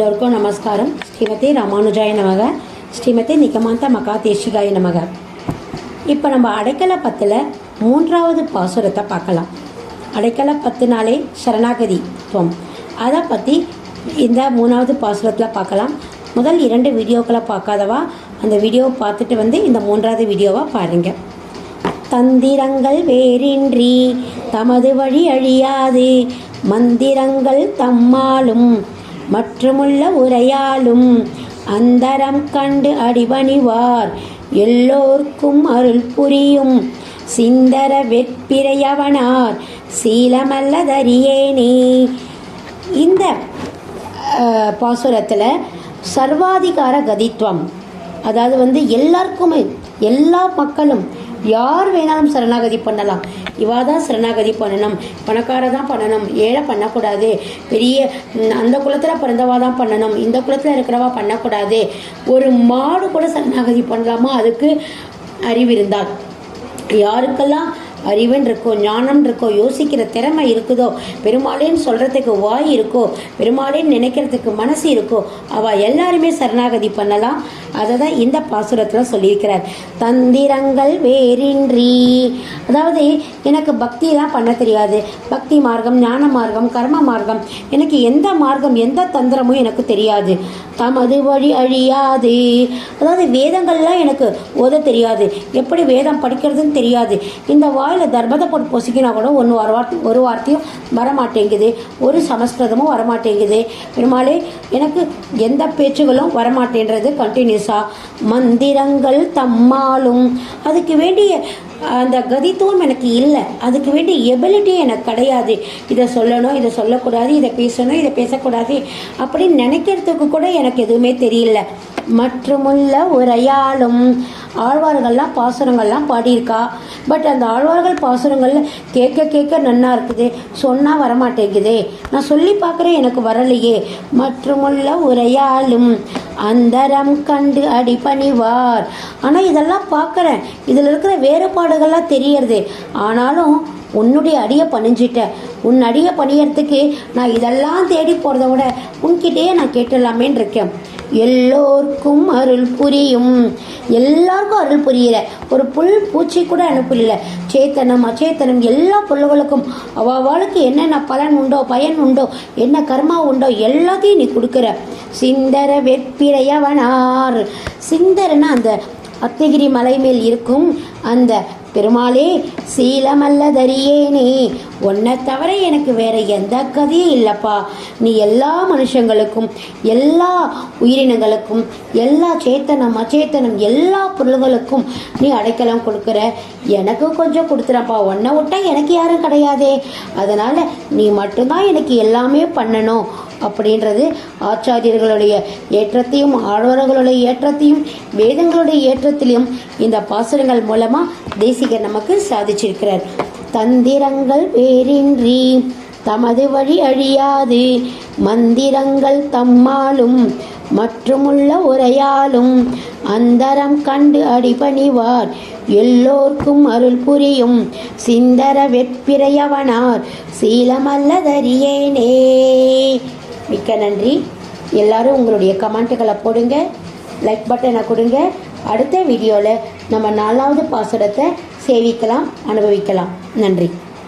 எல்லோருக்கும் நமஸ்காரம் ஸ்ரீமதி ராமானுஜாய நமக ஸ்ரீமதி நிகமாந்த மகாதேஷிகாய நமக இப்போ நம்ம அடைக்கல பத்தில் மூன்றாவது பாசுரத்தை பார்க்கலாம் அடைக்கல பத்துனாலே சரணாகதி துவம் அதை பற்றி இந்த மூணாவது பாசுரத்தில் பார்க்கலாம் முதல் இரண்டு வீடியோக்களை பார்க்காதவா அந்த வீடியோவை பார்த்துட்டு வந்து இந்த மூன்றாவது வீடியோவை பாருங்கள் தந்திரங்கள் வேறின்றி தமது வழி அழியாது மந்திரங்கள் தம்மாலும் மற்றுமுள்ள உரையாலும் அந்தரம் கண்டு அடிபணிவார். எல்லோர்க்கும் அருள் புரியும் சிந்தர வெற்பிரையவனார் சீலமல்லதறியேனே. இந்த பாசுரத்தில் சர்வாதிகார கதித்துவம் அதாவது வந்து எல்லாருக்குமே எல்லா மக்களும் யார் வேணாலும் சரணாகதி பண்ணலாம். இவா தான் சரணாகதி பண்ணணும். பணக்கார தான் பண்ணணும். ஏழை பண்ணக்கூடாது. பெரிய அந்த குலத்தில் பிறந்தவா தான் பண்ணணும். இந்த குலத்தில் இருக்கிறவா பண்ணக்கூடாது. ஒரு மாடு கூட சரணாகதி பண்ணலாமா? அதுக்கு அறிவு இருந்தால். யாருக்கெல்லாம் அறிவுன்னு இருக்கோ ஞானம் இருக்கோ யோசிக்கிற திறமை இருக்குதோ பெருமாளேன்னு சொல்கிறதுக்கு வாய் இருக்கோ பெருமாளேன்னு நினைக்கிறதுக்கு மனசு இருக்கோ அவள் எல்லாருமே சரணாகதி பண்ணலாம். அதை தான் இந்த பாசுரத்தில் சொல்லியிருக்கிறார். தந்திரங்கள் வேறின்றி. அதாவது எனக்கு பக்தியெலாம் பண்ண தெரியாது. பக்தி மார்க்கம் ஞான மார்க்கம் கர்ம மார்க்கம். எனக்கு எந்த மார்க்கம் எந்த தந்திரமும் எனக்கு தெரியாது. தமது வழி அழியாது. அதாவது வேதங்கள்லாம் எனக்கு ஓத தெரியாது. எப்படி வேதம் படிக்கிறதுன்னு தெரியாது. இந்த வா இல்லை தர்மத்தை போட்டு பொசுக்கினா கூட ஒன்று ஒரு வார்த்தை ஒரு வார்த்தையும் வரமாட்டேங்குது. ஒரு சமஸ்கிருதமும் வரமாட்டேங்குது. பெருமாளே எனக்கு எந்த பேச்சுகளும் வரமாட்டேன்றது கண்டினியூஸாக மந்திரங்கள் தம்மாலும். அதுக்கு வேண்டிய அந்த கதித்துவம் எனக்கு இல்லை. அதுக்கு வேண்டிய எபிலிட்டி எனக்கு கிடையாது. இதை சொல்லணும் இதை சொல்லக்கூடாது இதை பேசணும் இதை பேசக்கூடாது அப்படின்னு நினைக்கிறதுக்கு கூட எனக்கு எதுவுமே தெரியல. மற்றுமுள்ள உரையாலும் ஆழ்வார்கள்லாம் பாசுரங்கள்லாம் பாடியிருக்கா? பட் அந்த ஆழ்வார்கள் பாசுரங்கள் கேட்க கேட்க நன்னா இருக்குது. சொன்னால் வரமாட்டேங்குதே. நான் சொல்லி பார்க்குறேன் எனக்கு வரலையே. மற்றுமுள்ள உரையாலும் அந்தரம் கண்டு அடிபணிவார். ஆனால் இதெல்லாம் பார்க்குறேன். இதில் இருக்கிற வேறுபாடுகள்லாம் தெரியறது. ஆனாலும் உன்னுடைய அடியை பணிஞ்சிட்டேன். உன் அடியை பணியறதுக்கு நான் இதெல்லாம் தேடி போகிறத விட உன்கிட்டயே நான் கேட்டுடலாமேன்னு இருக்கேன். எல்லோருக்கும் அருள் புரியும். எல்லாருக்கும் அருள் புரியல. ஒரு புல் பூச்சி கூட அருள் சேத்தனம் அச்சேத்தனம் எல்லா புல்லுகளுக்கும் அவளுக்கு என்னென்ன பலன் உண்டோ பயன் உண்டோ என்ன கர்மா உண்டோ எல்லாத்தையும் நீ கொடுக்குற. சிந்தர வெற்பிரையவனார் சிந்தரன்னா அந்த அத்தகிரி மலை மேல் இருக்கும் அந்த பெருமாளே சீலமல்லதறியேனே உன்னை தவிர எனக்கு வேற எந்த கதையும் இல்லைப்பா. நீ எல்லா மனுஷங்களுக்கும் எல்லா உயிரினங்களுக்கும் எல்லா சேத்தனம் அச்சேத்தனம் எல்லா பொருள்களுக்கும் நீ அடைக்கலம் கொடுக்குற. எனக்கு கொஞ்சம் கொடுத்துறப்பா. உன்னை விட்டா எனக்கு யாரும் கிடையாதே. அதனால் நீ மட்டும்தான் எனக்கு எல்லாமே பண்ணணும். அப்படின்றது ஆச்சாரியர்களுடைய ஏற்றத்தையும் ஆழ்வார்களுடைய ஏற்றத்தையும் வேதங்களுடைய ஏற்றத்திலையும் இந்த பாசுரங்கள் மூலமாக தேசிகர் நமக்கு சாதிச்சிருக்கிறார். தந்திரங்கள் வேறின்றி தமது வழி அழியாது. மந்திரங்கள் தம்மாலும் மற்றுமுள்ள உரையாலும் அந்தரம் கண்டு அடிபணிவார். எல்லோர்க்கும் அருள் புரியும் சிந்தர வெற்பிரையவனார் சீலமல்லதறியேனே. மிக்க நன்றி. எல்லாரும் உங்களுடைய கமெண்ட்டுகளை போடுங்க. லைக் பட்டனை கொடுங்க. அடுத்த வீடியோவில் நம்ம நாலாவது பாசுரத்தை சேவிக்கலாம் அனுபவிக்கலாம். நன்றி.